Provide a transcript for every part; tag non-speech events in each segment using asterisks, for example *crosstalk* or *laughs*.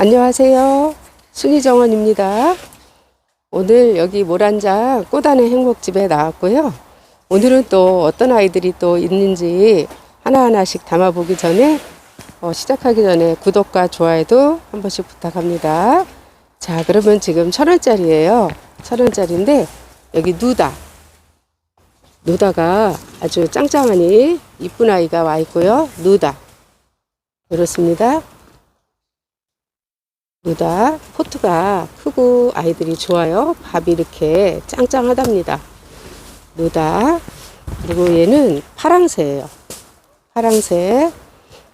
안녕하세요. 순이정원입니다. 오늘 여기 모란장 꽃안의 행복집에 나왔고요. 오늘은 또 어떤 아이들이 또 있는지 하나하나씩 담아보기 전에 어, 시작하기 전에 구독과 좋아요도 한 번씩 부탁합니다. 자, 그러면 지금 천 원짜리예요. 천 원짜리인데 여기 누다. 누다가 아주 짱짱하니 이쁜 아이가 와 있고요. 누다. 그렇습니다. 누다 포트가 크고 아이들이 좋아요. 밥이 이렇게 짱짱하답니다. 누다 그리고 얘는 파랑새예요. 파랑새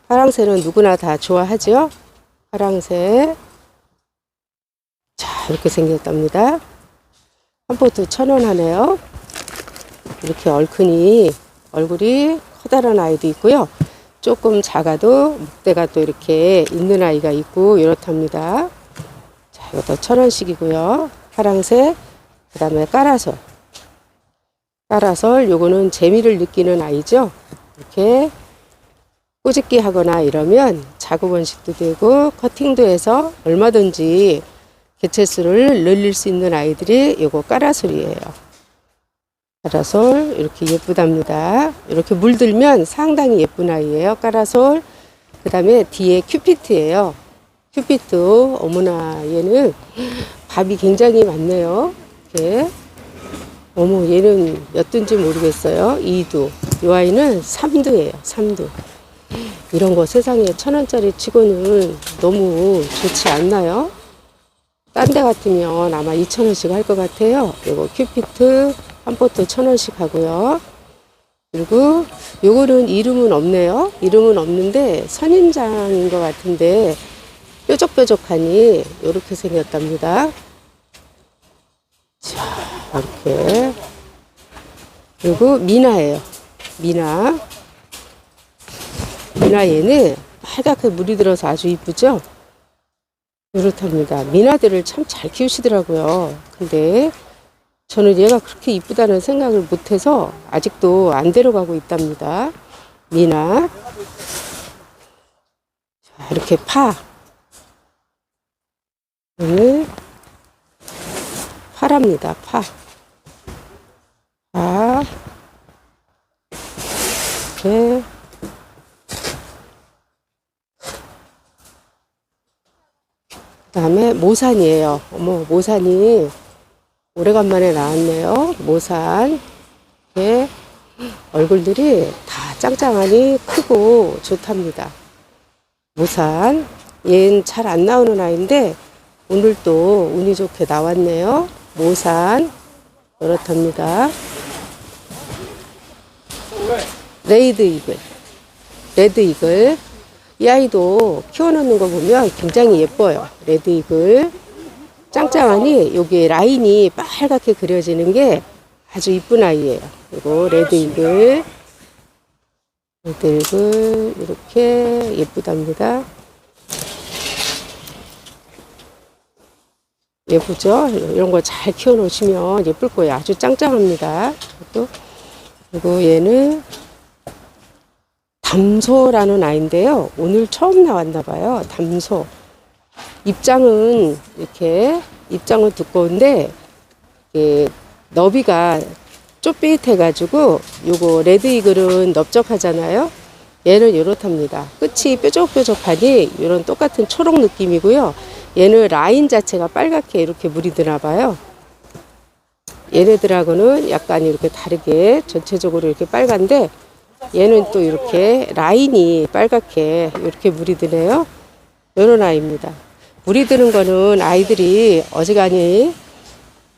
파랑새는 누구나 다 좋아하죠. 파랑새 자 이렇게 생겼답니다. 한 포트 천 원 하네요. 이렇게 얼큰이 얼굴이 커다란 아이도 있고요. 조금 작아도 목대가 또 이렇게 있는 아이가 있고 이렇답니다. 자, 이것도 천 원씩이고요. 파랑색, 그 다음에 까라솔. 까라솔, 요거는 재미를 느끼는 아이죠. 이렇게 꼬집기 하거나 이러면 작업 원식도 되고 커팅도 해서 얼마든지 개체수를 늘릴 수 있는 아이들이 요거 까라솔이에요. 까라솔 이렇게 예쁘답니다. 이렇게 물들면 상당히 예쁜 아이예요. 까라솔. 그 다음에 뒤에 큐피트예요. 큐피트. 어머나 얘는 밥이 굉장히 많네요. 이렇게. 어머 얘는 몇 두인지 모르겠어요. 2두. 이 아이는 3두예요. 3두. 이런 거 세상에 천 원짜리 치고는 너무 좋지 않나요? 딴 데 같으면 아마 2천 원씩 할 것 같아요. 이거 큐피트 한 포트 천 원씩 하고요. 그리고 요거는 이름은 없네요. 이름은 없는데 선인장인 것 같은데 뾰족뾰족하니 이렇게 생겼답니다. 자, 이렇게. 그리고 미나예요. 미나. 미나 얘는 빨갛게 물이 들어서 아주 이쁘죠? 이렇답니다. 미나들을 참 잘 키우시더라고요. 근데 저는 얘가 그렇게 이쁘다는 생각을 못해서 아직도 안 데려가고 있답니다. 미나. 자, 이렇게 파. 오늘 파랍니다. 파. 파. 이렇게. 그 다음에 모산이에요. 어머, 모산이 오래간만에 나왔네요. 모산. 이렇게 얼굴들이 다 짱짱하니 크고 좋답니다. 모산. 얘는 잘 안 나오는 아이인데 오늘 또 운이 좋게 나왔네요. 모산. 그렇답니다. 레이드 이글. 레드 이글. 이 아이도 키워놓는 거 보면 굉장히 예뻐요. 레드 이글. 짱짱하니 여기 라인이 빨갛게 그려지는 게 아주 이쁜 아이예요. 그리고 레드 이글. 레드 이글. 이렇게 예쁘답니다. 예쁘죠? 이런 거잘 키워 놓으시면 예쁠 거예요. 아주 짱짱합니다. 또 그리고 얘는 담소라는 아이인데요. 오늘 처음 나왔나 봐요. 담소. 입장은 이렇게 입장은 두꺼운데 이게 너비가 좁빗해 가지고 요거 레드 이글은 넓적하잖아요. 얘는 이렇답니다. 끝이 뾰족뾰족하니 이런 똑같은 초록 느낌이고요. 얘는 라인 자체가 빨갛게 이렇게 물이 드나 봐요. 얘네들하고는 약간 이렇게 다르게 전체적으로 이렇게 빨간데 얘는 또 이렇게 라인이 빨갛게 이렇게 물이 드네요. 이런 아이입니다. 물이 드는 거는 아이들이 어지간히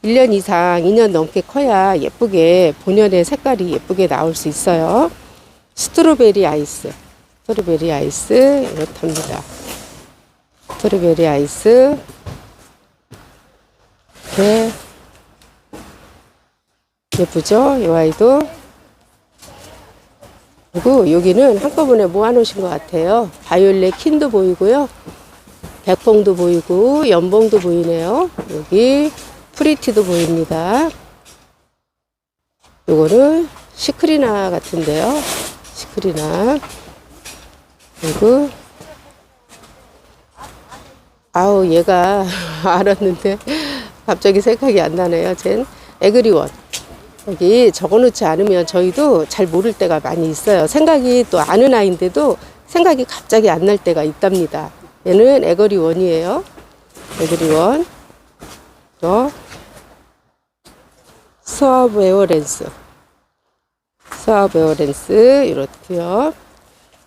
1년 이상, 2년 넘게 커야 예쁘게 본연의 색깔이 예쁘게 나올 수 있어요. 스트로베리 아이스. 스트로베리 아이스 이렇답니다. 스트로베리 아이스 이렇게 예쁘죠? 이 아이도 그리고 여기는 한꺼번에 모아놓으신 것 같아요. 바이올렛 킨도 보이고요. 백봉도 보이고 연봉도 보이네요. 여기 프리티도 보입니다. 요거는 시크리나 같은데요. 시크리나. 그리고 아우 얘가 *laughs* 알았는데 갑자기 생각이 안 나네요. 쟨 에그리원. 여기 적어놓지 않으면 저희도 잘 모를 때가 많이 있어요. 생각이 또 아는 아이인데도 생각이 갑자기 안 날 때가 있답니다. 얘는 에그리원이에요. 에그리원. 또 수압 웨어렌스. 수압 웨어렌스 이렇고요.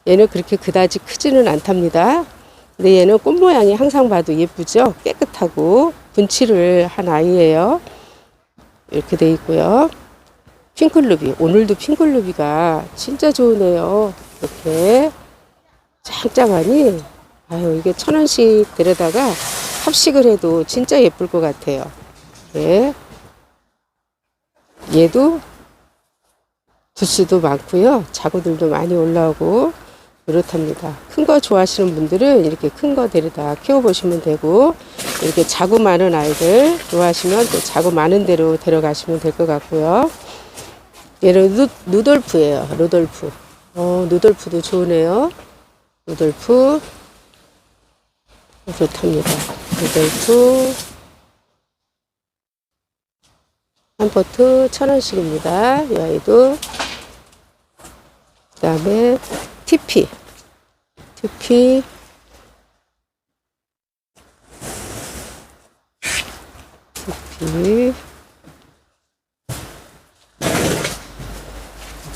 얘는 그렇게 그다지 크지는 않답니다. 근데 얘는 꽃 모양이 항상 봐도 예쁘죠? 깨끗하고 분칠을 한 아이예요. 이렇게 돼 있고요. 핑클루비. 오늘도 핑클루비가 진짜 좋으네요. 이렇게 짱짱하니 아유 이게 천 원씩 데려다가 합식을 해도 진짜 예쁠 것 같아요. 예. 얘도 두수도 많고요. 자구들도 많이 올라오고 그렇답니다. 큰 거 좋아하시는 분들은 이렇게 큰 거 데려다 키워보시면 되고 이렇게 자구 많은 아이들 좋아하시면 또 자구 많은 대로 데려가시면 될 것 같고요. 얘는 누, 누돌프예요. 루돌프. 어, 누돌프도 좋으네요. 루돌프. 그렇답니다. 루돌프. 한 포트 천 원씩입니다. 이 아이도. 그 다음에 TP. TP. TP.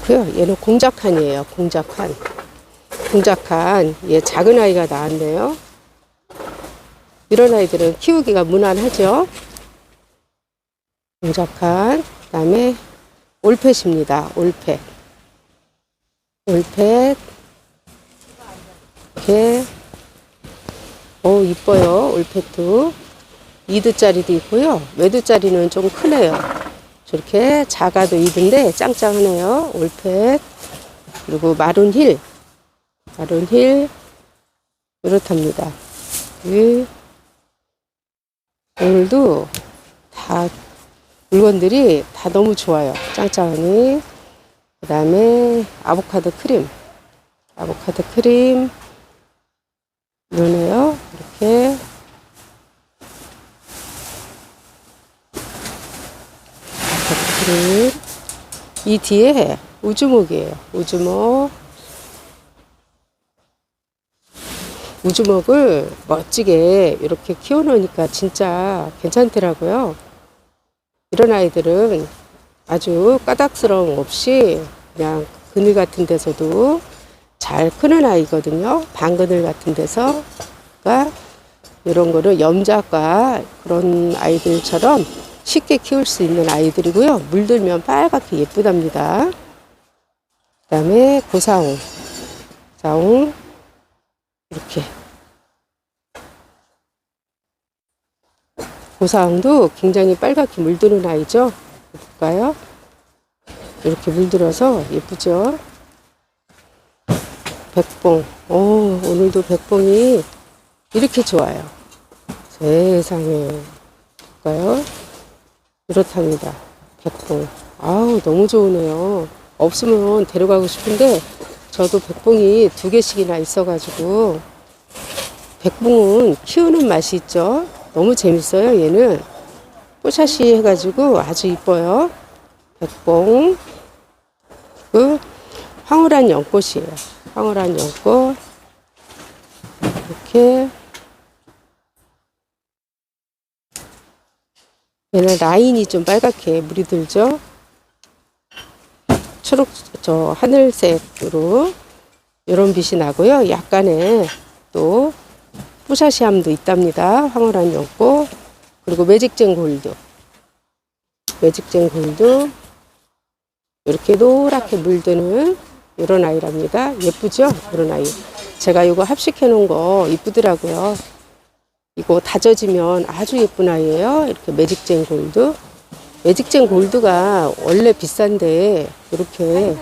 그요 얘는 공작한이에요. 공작한. 공작한. 얘 작은 아이가 나왔네요. 이런 아이들은 키우기가 무난하죠. 공작한. 그다음에 올펫입니다. 올펫. 올펫. 이렇게. 오, 이뻐요. 올펫도. 2두짜리도 있고요. 외두짜리는 좀 크네요. 저렇게 작아도 2두인데 짱짱하네요. 올펫. 그리고 마룬 힐. 마룬 힐. 이렇답니다. 이 오늘도 다 물건들이 다 너무 좋아요. 짱짱하니. 그 다음에 아보카도 크림. 아보카도 크림. 이러네요. 이렇게. 아보카도 크림. 이 뒤에 우주목이에요. 우주목. 우주목을 멋지게 이렇게 키워놓으니까 진짜 괜찮더라고요. 이런 아이들은 아주 까닥스러움 없이 그냥 그늘 같은 데서도 잘 크는 아이거든요. 방그늘 같은 데서. 그러니까 이런 거를 염작과 그런 아이들처럼 쉽게 키울 수 있는 아이들이고요. 물들면 빨갛게 예쁘답니다. 그 다음에 고사홍. 사홍. 이렇게. 고사홍도 굉장히 빨갛게 물드는 아이죠. 볼까요? 이렇게 물들어서 예쁘죠? 백봉. 오, 오늘도 백봉이 이렇게 좋아요. 세상에. 볼까요? 이렇답니다. 백봉. 아우, 너무 좋으네요. 없으면 데려가고 싶은데, 저도 백봉이 두 개씩이나 있어가지고, 백봉은 키우는 맛이 있죠. 너무 재밌어요, 얘는. 뽀샤시 해가지고 아주 이뻐요. 백봉. 그, 황홀한 연꽃이에요. 황홀한 연꽃. 이렇게. 얘는 라인이 좀 빨갛게 물이 들죠. 초록, 저, 하늘색으로 이런 빛이 나고요. 약간의 또 뿌샤시함도 있답니다. 황홀한 연꽃. 그리고 매직젠 골드. 매직젠 골드. 이렇게 노랗게 물드는 이런 아이랍니다. 예쁘죠? 이런 아이. 제가 이거 합식해 놓은 거 이쁘더라고요. 이거 다져지면 아주 예쁜 아이예요. 이렇게 매직젠 골드. 매직젠 골드가 원래 비싼데 이렇게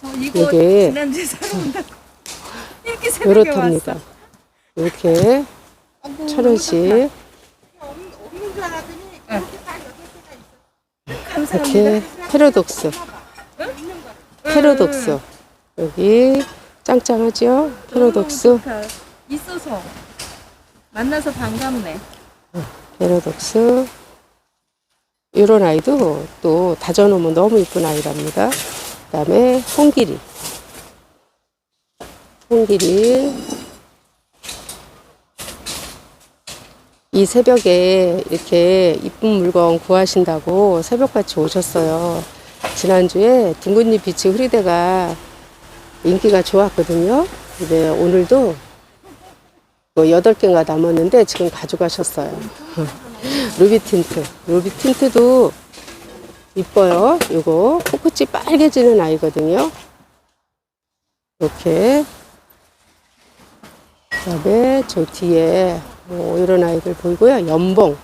저 이거 이게 이렇답니다. 이렇게 천 원씩 이렇게 패러독스 패러독스 여기 짱짱하죠? 패러독스. 있어서 만나서 반갑네. 베러독스 이런 아이도 또 다져놓으면 너무 이쁜 아이랍니다. 그 다음에 홍길이 홍길이 이 새벽에 이렇게 이쁜 물건 구하신다고 새벽같이 오셨어요. 지난주에 둥근잎 빛이 흐리대가 인기가 좋았거든요. 근데 오늘도 뭐 여덟 개가 남았는데 지금 가져가셨어요. *laughs* 루비 틴트. 루비 틴트도 이뻐요. 요거 코끝이 빨개지는 아이거든요. 이렇게. 그다음에 저 뒤에 뭐 이런 아이들 보이고요. 연봉.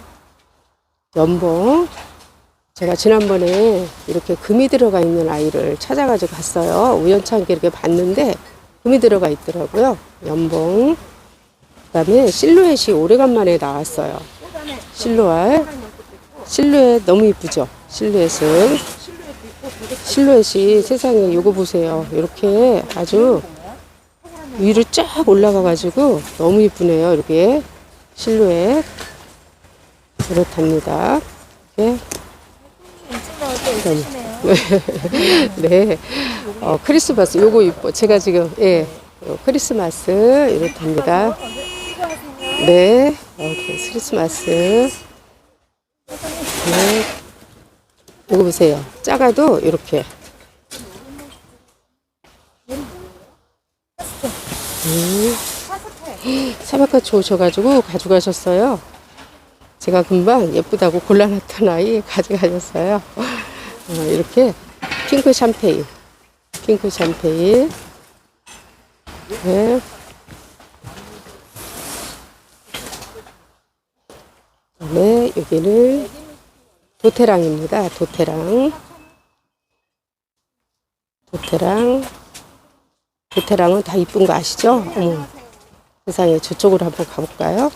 연봉. 제가 지난번에 이렇게 금이 들어가 있는 아이를 찾아가지고 갔어요. 우연찮게 이렇게 봤는데 금이 들어가 있더라고요. 연봉. 그다음에 실루엣이 오래간만에 나왔어요. 실루엣. 실루엣 너무 이쁘죠? 실루엣은. 실루엣이 세상에 요거 보세요. 이렇게 아주 위로 쫙 올라가 가지고 너무 이쁘네요. 이렇게 실루엣. 그렇답니다. 이렇게. 네. 어, 크리스마스 요거 이뻐. 제가 지금 예. 요 크리스마스 이렇답니다. 네. 이렇게 크리스마스. 네. 이거 보세요. 작아도 이렇게. 음. 새벽같이 오셔가지고 가져가셨어요. 제가 금방 예쁘다고 골라놨던 아이 가져가셨어요. 어, 이렇게 핑크 샴페인. 핑크 샴페인. 네. 그다음에 여기는 도테랑입니다. 도테랑. 도테랑. 도테랑은 다 이쁜 거 아시죠? 어머. 세상에 저쪽으로 한번 가볼까요?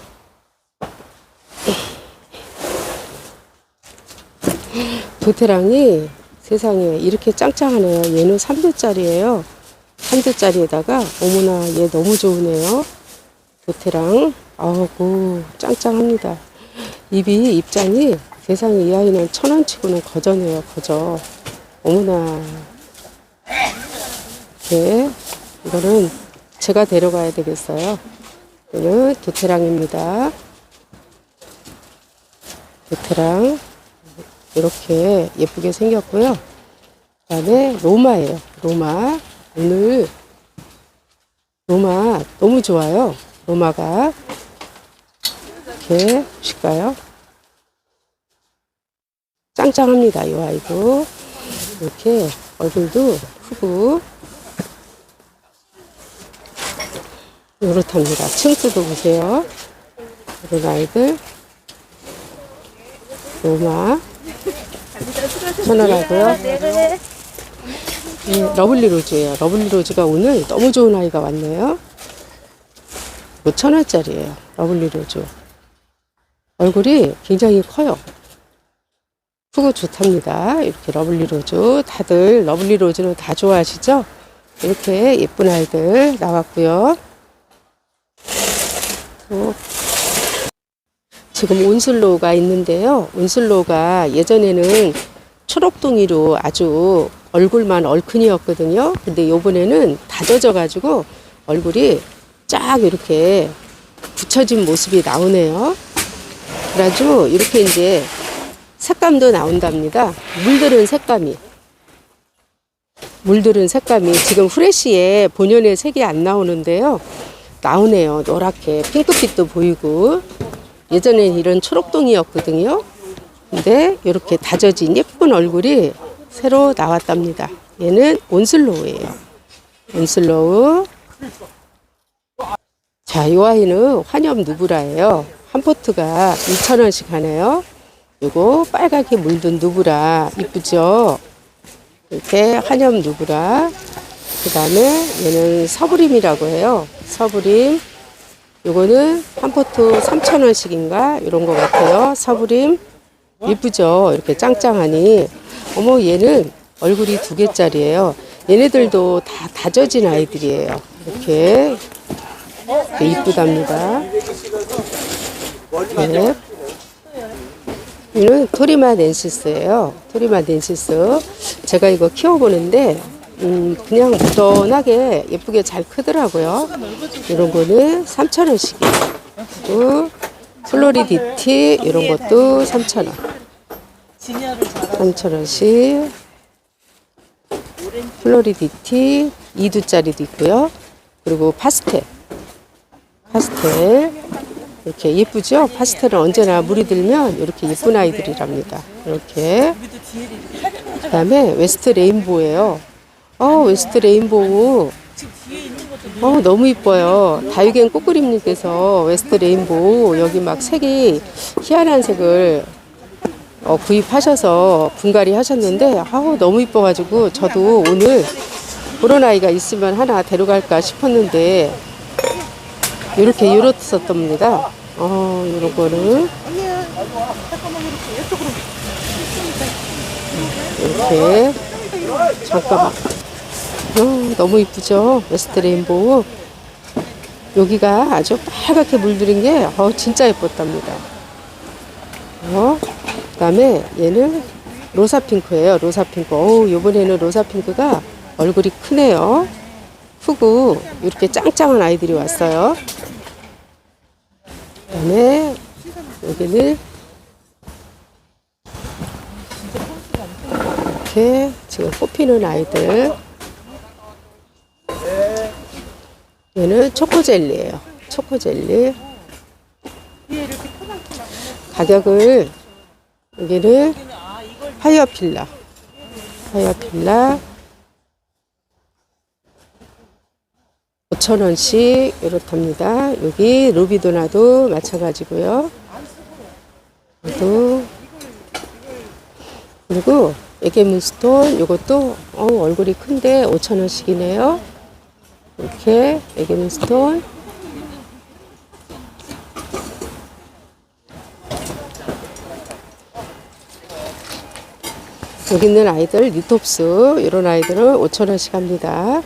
도테랑이 세상에 이렇게 짱짱하네요. 얘는 3대짜리예요. 3대짜리에다가 어머나 얘 너무 좋으네요. 도테랑 아우고 짱짱합니다. 입이 입장이 세상에 이 아이는 천 원치고는 거저네요. 거저. 어머나 이렇게 이거는 제가 데려가야 되겠어요. 이거는 도테랑입니다. 도테랑 이렇게 예쁘게 생겼고요. 그 다음에 로마예요. 로마 오늘 로마 너무 좋아요. 로마가 이렇게 보실까요? 짱짱합니다. 이 아이도 이렇게 얼굴도 크고 이렇답니다. 층수도 보세요. 이런 아이들 로마 천원하고요. 네, 러블리 로즈예요. 러블리 로즈가 오늘 너무 좋은 아이가 왔네요. 이거 천 원짜리예요. 러블리 로즈. 얼굴이 굉장히 커요. 크고 좋답니다. 이렇게 러블리 로즈. 다들 러블리 로즈는 다 좋아하시죠? 이렇게 예쁜 아이들 나왔고요. 또 지금 온슬로우가 있는데요. 온슬로우가 예전에는 초록둥이로 아주 얼굴만 얼큰이었거든요. 근데 요번에는 다져져 가지고 얼굴이 쫙 이렇게 붙여진 모습이 나오네요. 그래가지고 이렇게 이제 색감도 나온답니다. 물들은 색감이. 물들은 색감이 지금 후레쉬에 본연의 색이 안 나오는데요. 나오네요. 노랗게 핑크빛도 보이고 예전엔 이런 초록동이었거든요. 근데 이렇게 다져진 예쁜 얼굴이 새로 나왔답니다. 얘는 온슬로우예요. 온슬로우. 자, 이 아이는 환엽 누브라예요. 한 포트가 2,000원씩 하네요. 요거 빨갛게 물든 누브라 이쁘죠? 이렇게 환엽 누브라. 그 다음에 얘는 서브림이라고 해요. 서브림. 요거는 한 포트 3,000원씩인가? 이런 것 같아요. 서브림. 이쁘죠? 이렇게 짱짱하니. 어머, 얘는 얼굴이 두 개짜리예요. 얘네들도 다 다져진 아이들이에요. 이렇게. 이쁘답니다. 네. 이는 토리마 넨시스예요. 토리마 넨시스. 제가 이거 키워보는데 음, 그냥 무던하게 예쁘게 잘 크더라고요. 이런 거는 3,000원씩이에요. 그리고 플로리디티 이런 것도 3,000원. 진열을 잘 3,000원씩. 플로리디티 2두짜리도 있고요. 그리고 파스텔. 파스텔. 이렇게 예쁘죠? 파스텔은 언제나 물이 들면 이렇게 예쁜 아이들이랍니다. 이렇게. 그 다음에 웨스트 레인보우예요. 어, 웨스트 레인보우. 어, 너무 이뻐요. 다육엔 꼬꾸림님께서 웨스트 레인보우 여기 막 색이 희한한 색을 어, 구입하셔서 분갈이 하셨는데 아우 너무 이뻐가지고 저도 오늘 그런 아이가 있으면 하나 데려갈까 싶었는데 이렇게 이렇었답니다. 어, 아니야. 잠깐만 이렇게 어, 너무 이쁘죠? 웨스트 레인보우 여기가 아주 빨갛게 물들인 게 어, 진짜 예뻤답니다. 어, 그 다음에 얘는 로사 핑크예요 로사 핑크. 어우 요번에는 로사 핑크가 얼굴이 크네요. 크고 이렇게 짱짱한 아이들이 왔어요. 그 다음에 여기는 이렇게 지금 뽑히는 아이들. 얘는 초코젤리예요. 초코젤리. 가격을 여기는 파이어필라. 파이어필라. 5,000원씩 이렇답니다. 여기 루비도나도 마찬가지고요. 또 그리고 에게문스톤 이것도 어, 얼굴이 큰데 5,000원씩이네요. 이렇게 에게문스톤 여기 있는 아이들 리톱스 이런 아이들은 5,000원씩 합니다.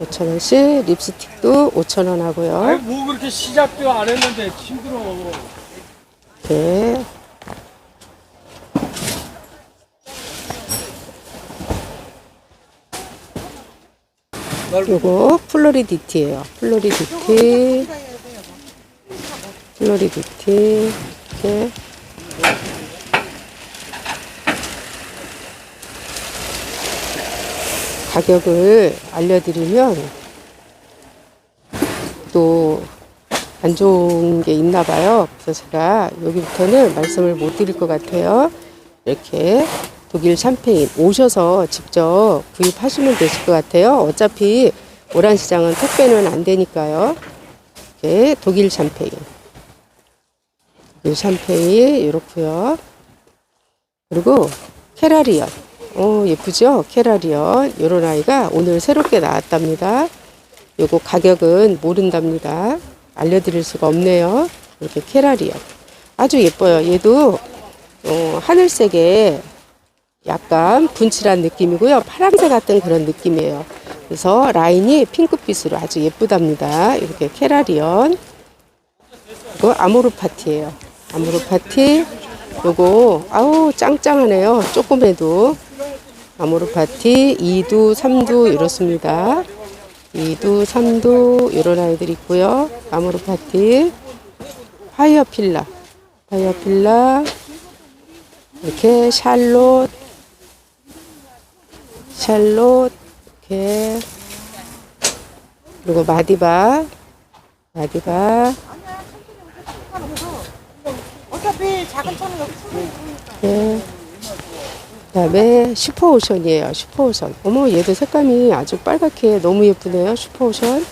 5,000원씩 립스틱도 5,000원 하고요. 아니 뭐 그렇게 시작도 안 했는데 힘들어. 이렇게 요거 플로리디티예요. 플로리디티, 플로리디티 이렇게 가격을 알려드리면 또 안 좋은 게 있나 봐요. 그래서 제가 여기부터는 말씀을 못 드릴 것 같아요. 이렇게 독일 샴페인 오셔서 직접 구입하시면 되실 것 같아요. 어차피 오란 시장은 택배는 안 되니까요. 이렇게 독일 샴페인. 독일 샴페인 이렇고요. 그리고 캐라리언. 어, 예쁘죠? 캐라리언. 요런 아이가 오늘 새롭게 나왔답니다. 요거 가격은 모른답니다. 알려드릴 수가 없네요. 이렇게 캐라리언. 아주 예뻐요. 얘도 어, 하늘색에 약간 분칠한 느낌이고요. 파랑새 같은 그런 느낌이에요. 그래서 라인이 핑크빛으로 아주 예쁘답니다. 이렇게 캐라리언. 이거 아모르 파티예요. 아모르 파티. 요거 아우 짱짱하네요. 조금해도 아모르 파티 2두, 3두 이렇습니다. 2두, 3두 이런 아이들 있고요. 아모르 파티, 파이어 필라, 파이어 필라, 이렇게 샬롯, 샬롯, 이렇게 그리고 마디바, 마디바, 어차피 작은 차는 여기. 네. 그다음에 슈퍼오션이에요. 슈퍼오션. 어머 얘도 색감이 아주 빨갛게 너무 예쁘네요. 슈퍼오션.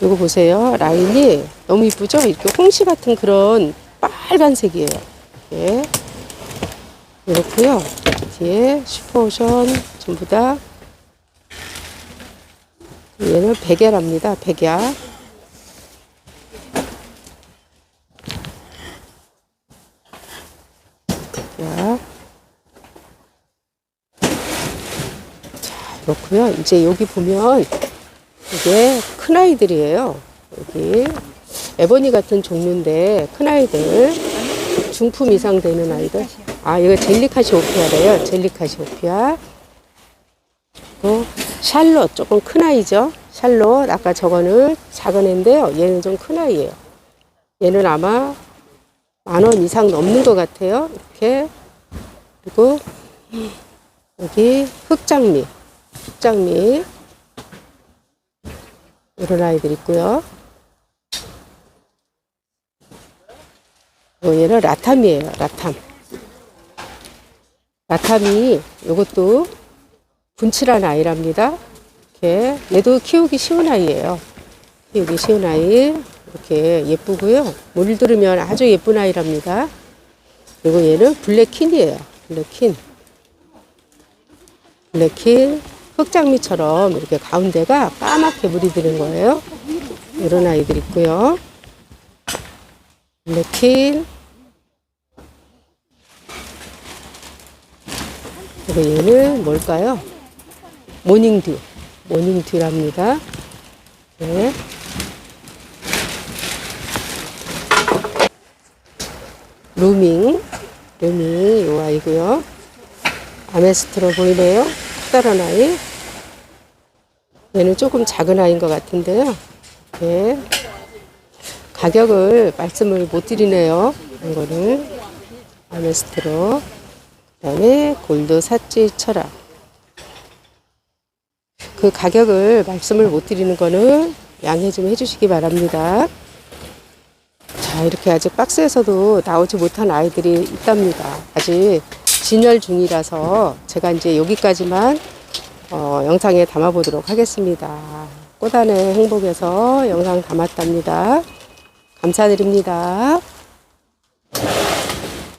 이거 보세요. 라인이 너무 이쁘죠? 이렇게 홍시 같은 그런 빨간색이에요. 이렇게. 이렇고요. 뒤에 슈퍼오션 전부 다 얘는 백야랍니다. 백야. 야. 그렇고요. 이제 여기 보면 이게 큰 아이들이에요. 여기 에보니 같은 종류인데 큰 아이들 중품 이상 되는 아이들 아 이거 젤리카시오피아래요. 젤리카시오피아. 또 샬롯 조금 큰 아이죠? 샬롯. 아까 저거는 작은 애인데요. 얘는 좀 큰 아이예요. 얘는 아마 만 원 이상 넘는 것 같아요. 이렇게. 그리고 여기 흑장미. 흑장미. 이런 아이들 있고요. 어, 얘는 라탐이에요. 라탐 라탐이 이것도 분칠한 아이랍니다. 이렇게 얘도 키우기 쉬운 아이예요. 키우기 쉬운 아이 이렇게 예쁘고요. 물들으면 아주 예쁜 아이랍니다. 그리고 얘는 블랙킨이에요. 블랙킨 블랙킨 흑장미처럼 이렇게 가운데가 까맣게 물이 드는 거예요. 이런 아이들 있고요. 블랙킨 그리고 얘는 뭘까요? 모닝듀. 모닝듀랍니다. 네. 루밍. 루밍 요 아이고요. 아메스트로 보이네요. 커다란 아이. 얘는 조금 작은 아이인 것 같은데요. 네. 가격을 말씀을 못 드리네요. 이거는. 아메스트로 그다음에 골드 사찌 철학 그 가격을 말씀을 못 드리는 거는 양해 좀 해주시기 바랍니다. 자, 이렇게 아직 박스에서도 나오지 못한 아이들이 있답니다. 아직 진열 중이라서 제가 이제 여기까지만 어, 영상에 담아보도록 하겠습니다. 꽃안의 행복에서 영상 담았답니다. 감사드립니다.